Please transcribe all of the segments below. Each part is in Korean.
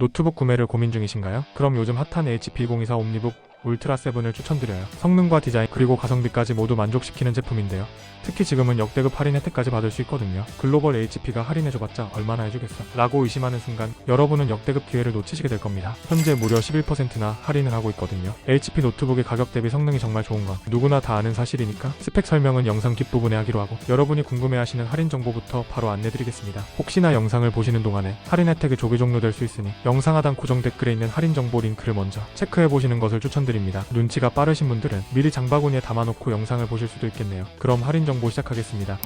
노트북 구매를 고민 중이신가요? 그럼 요즘 핫한 HP 2024 옴니북 울트라 7을 추천드려요. 성능과 디자인 그리고 가성비까지 모두 만족시키는 제품인데요. 특히 지금은 역대급 할인 혜택까지 받을 수 있거든요. 글로벌 HP가 할인해줘봤자 얼마나 해주겠어? 라고 의심하는 순간 여러분은 역대급 기회를 놓치시게 될 겁니다. 현재 무려 11%나 할인을 하고 있거든요. HP 노트북의 가격 대비 성능이 정말 좋은 건 누구나 다 아는 사실이니까 스펙 설명은 영상 뒷부분에 하기로 하고 여러분이 궁금해하시는 할인 정보부터 바로 안내드리겠습니다. 혹시나 영상을 보시는 동안에 할인 혜택이 조기 종료될 수 있으니 영상 하단 고정 댓글에 있는 할인 정보 링크를 먼저 체크해 보시는 것을 추천드립니다. 눈치가 빠르신 분들은 미리 장바구니에 담아놓고 영상을 보실 수도 있겠네요. 그럼 할인 정보 시작하겠습니다.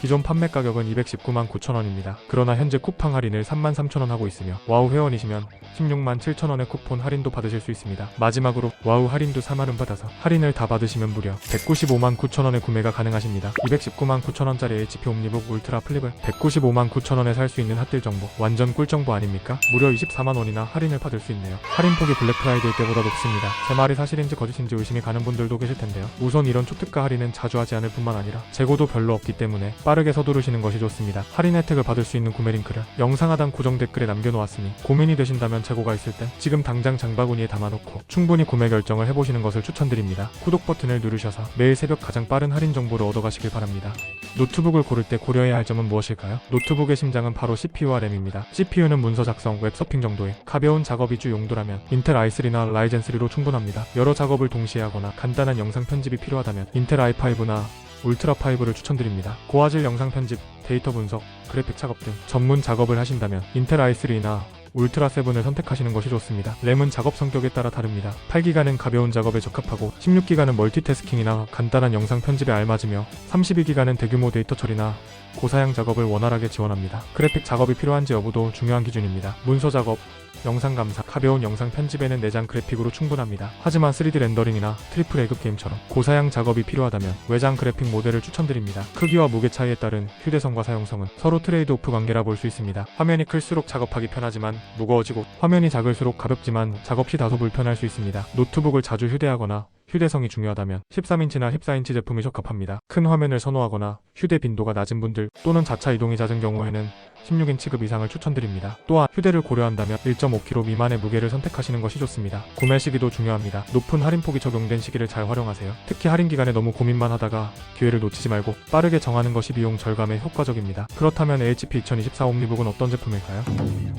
기존 판매 가격은 219만 9천원입니다. 그러나 현재 쿠팡 할인을 3만 3천원 하고 있으며 와우 회원이시면 16만 7천원의 쿠폰 할인도 받으실 수 있습니다. 마지막으로 와우 할인도 3할은 받아서 할인을 다 받으시면 무려 195만 9천원에 구매가 가능하십니다. 219만 9천원짜리 HP 옴니북 울트라 플립을 195만 9천원에 살 수 있는 핫딜 정보 완전 꿀 정보 아닙니까? 무려 24만 원이나 할인을 받을 수 있네요. 할인 폭이 블랙 프라이데이 때보다 높습니다. 제 말이 사실인지 거짓인지 의심이 가는 분들도 계실 텐데요. 우선 이런 초특가 할인은 자주 하지 않을 뿐만 아니라 재고도 별로 없기 때문에 빠르게 서두르시는 것이 좋습니다. 할인 혜택을 받을 수 있는 구매 링크를 영상 하단 고정 댓글에 남겨놓았으니 고민이 되신다면 재고가 있을 땐 지금 당장 장바구니에 담아놓고 충분히 구매 결정을 해보시는 것을 추천드립니다. 구독 버튼을 누르셔서 매일 새벽 가장 빠른 할인 정보를 얻어가시길 바랍니다. 노트북을 고를 때 고려해야 할 점은 무엇일까요? 노트북의 심장은 바로 CPU와 램입니다. CPU는 문서 작성, 웹 서핑 정도의 가벼운 작업이 주 용도라면 인텔 i3나 라이젠 3로 충분합니다. 여러 작업을 동시에 하거나 간단한 영상 편집이 필요하다면 인텔 i5나 울트라 5를 추천드립니다. 고화질 영상 편집, 데이터 분석, 그래픽 작업 등 전문 작업을 하신다면 인텔 i3나 울트라 7을 선택하시는 것이 좋습니다. 램은 작업 성격에 따라 다릅니다. 8기가는 가벼운 작업에 적합하고 16기가는 멀티태스킹이나 간단한 영상 편집에 알맞으며 32기가는 대규모 데이터 처리나 고사양 작업을 원활하게 지원합니다. 그래픽 작업이 필요한지 여부도 중요한 기준입니다. 문서 작업, 영상 감상, 가벼운 영상 편집에는 내장 그래픽으로 충분합니다. 하지만 3D 렌더링이나 트리플 A급 게임처럼 고사양 작업이 필요하다면 외장 그래픽 모델을 추천드립니다. 크기와 무게 차이에 따른 휴대성과 사용성은 서로 트레이드 오프 관계라 볼 수 있습니다. 화면이 클수록 작업하기 편하지만 무거워지고 화면이 작을수록 가볍지만 작업 시 다소 불편할 수 있습니다. 노트북을 자주 휴대하거나 휴대성이 중요하다면 13인치나 14인치 제품이 적합합니다. 큰 화면을 선호하거나 휴대 빈도가 낮은 분들 또는 자차 이동이 잦은 경우에는 16인치급 이상을 추천드립니다. 또한 휴대를 고려한다면 1.5kg 미만의 무게를 선택하시는 것이 좋습니다. 구매 시기도 중요합니다. 높은 할인폭이 적용된 시기를 잘 활용하세요. 특히 할인 기간에 너무 고민만 하다가 기회를 놓치지 말고 빠르게 정하는 것이 비용 절감에 효과적입니다. 그렇다면 HP 2024 옴니북은 어떤 제품일까요?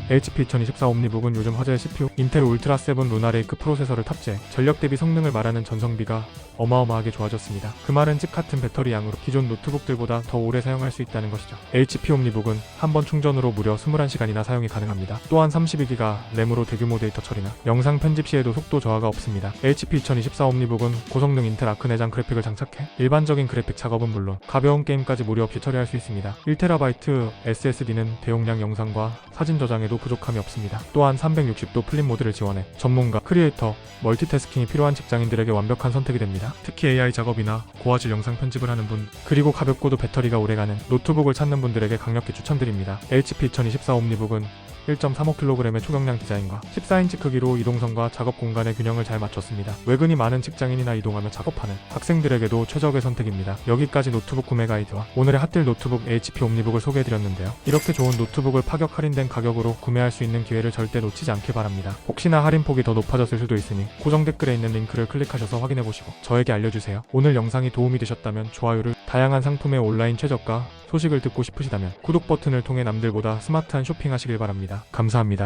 HP 2024 옴니북은 요즘 화제의 CPU 인텔 울트라 7 루나레이크 프로세서를 탑재해 전력 대비 성능을 말하는 전 성비가 어마어마하게 좋아졌습니다. 그 말은 집 같은 배터리 양으로 기존 노트북들보다 더 오래 사용할 수 있다는 것이죠. HP 옴니북은 한 번 충전으로 무려 21시간이나 사용이 가능합니다. 또한 32기가 램으로 대규모 데이터 처리나 영상 편집 시에도 속도 저하가 없습니다. HP 2024 옴니북은 고성능 인텔 아크 내장 그래픽을 장착해 일반적인 그래픽 작업은 물론 가벼운 게임까지 무리 없이 처리할 수 있습니다. 1TB SSD는 대용량 영상과 사진 저장에도 부족함이 없습니다. 또한 360도 플립 모드를 지원해 전문가, 크리에이터, 멀티태스킹이 필요한 직장인들에게 완벽 한 선택이 됩니다. 특히 AI 작업이나 고화질 영상 편집을 하는 분, 그리고 가볍고도 배터리가 오래가는 노트북을 찾는 분들에게 강력히 추천드립니다. HP 2024 옴니북은 1.35kg의 초경량 디자인과 14인치 크기로 이동성과 작업 공간의 균형을 잘 맞췄습니다. 외근이 많은 직장인이나 이동하며 작업하는 학생들에게도 최적의 선택입니다. 여기까지 노트북 구매 가이드와 오늘의 핫딜 노트북 HP 옴니북을 소개해드렸는데요. 이렇게 좋은 노트북을 파격 할인된 가격으로 구매할 수 있는 기회를 절대 놓치지 않길 바랍니다. 혹시나 할인폭이 더 높아졌을 수도 있으니 고정 댓글에 있는 링크를 클릭하셔서 확인해보시고 저에게 알려주세요. 오늘 영상이 도움이 되셨다면 좋아요를 다양한 상품의 온라인 최저가 소식을 듣고 싶으시다면 구독 버튼을 통해 남들보다 스마트한 쇼핑하시길 감사합니다.